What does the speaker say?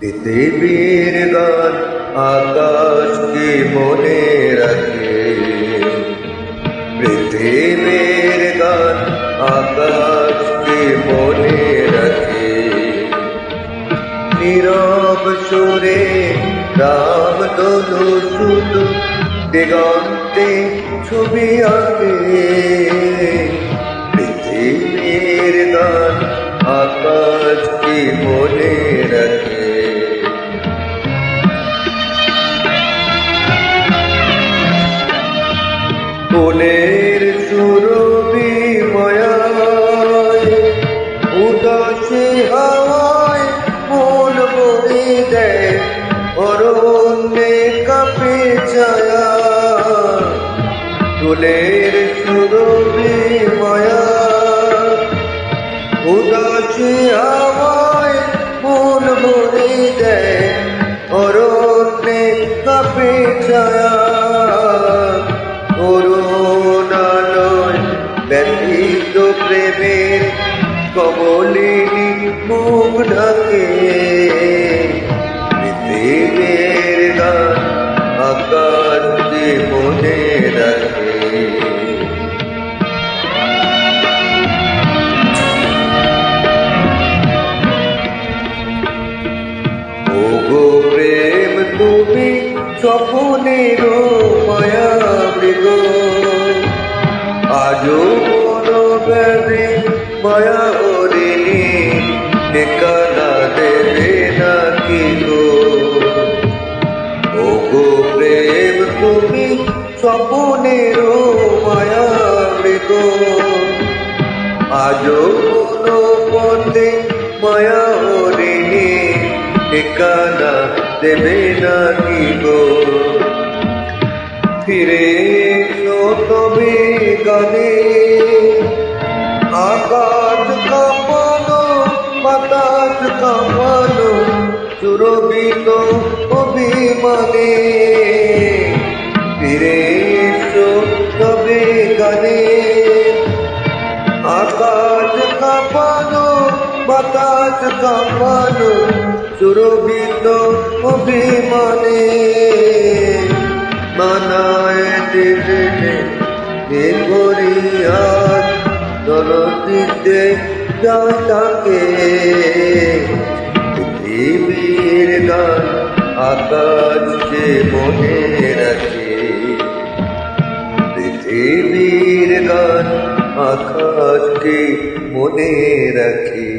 পৃথিবীর গান আকাশকে মনে রাখে। পৃথিবীর গান আকাশকে মনে রাখে। নীরব সুরে রাম তনু শুধু দিগন্তে ছবি আঁকে। পৃথিবীর গান আকাশকে মনে রাখে। ফুলের সুরভি মায়ায়, উদাসী হাওয়ায় মন ভরে দেয়, অরণ্যে কাপে ছায়া। ফুলের সুরভি মায়া উদাসী হাওয়ায় মন ভরে দেয়, অরণ্যে কাপে ছায়া। প্রেমের কমলিনী মুখ ঢাকে পৃথিবীর গান মনে রাখে। প্রেম তুমি স্বপনের মায়া মৃগ আজও ব্যাধি মায়া হরিণী ঠিকানা দেবে নাকি গো? ওগো প্রেম, তুমি স্বপনের মায়া মৃগ আজও কোনো পথে মায়া হরিণী ঠিকানা দেবে না কি গো? ফিরে তবে গানে। কাঁপানো সুরবিত অভিমানে। ফিরে এসো তবে গানে। আকাশ কাঁপানো বাতাস কাঁপানো সুরবিত অভিমানে। মানায় দিলে দিন ভরিয়ার দরদিতে যায় তাকে পৃথিবীর গান আকাশকে মনে রাখে পৃথিবীর গান আকাশকে মনে রাখি।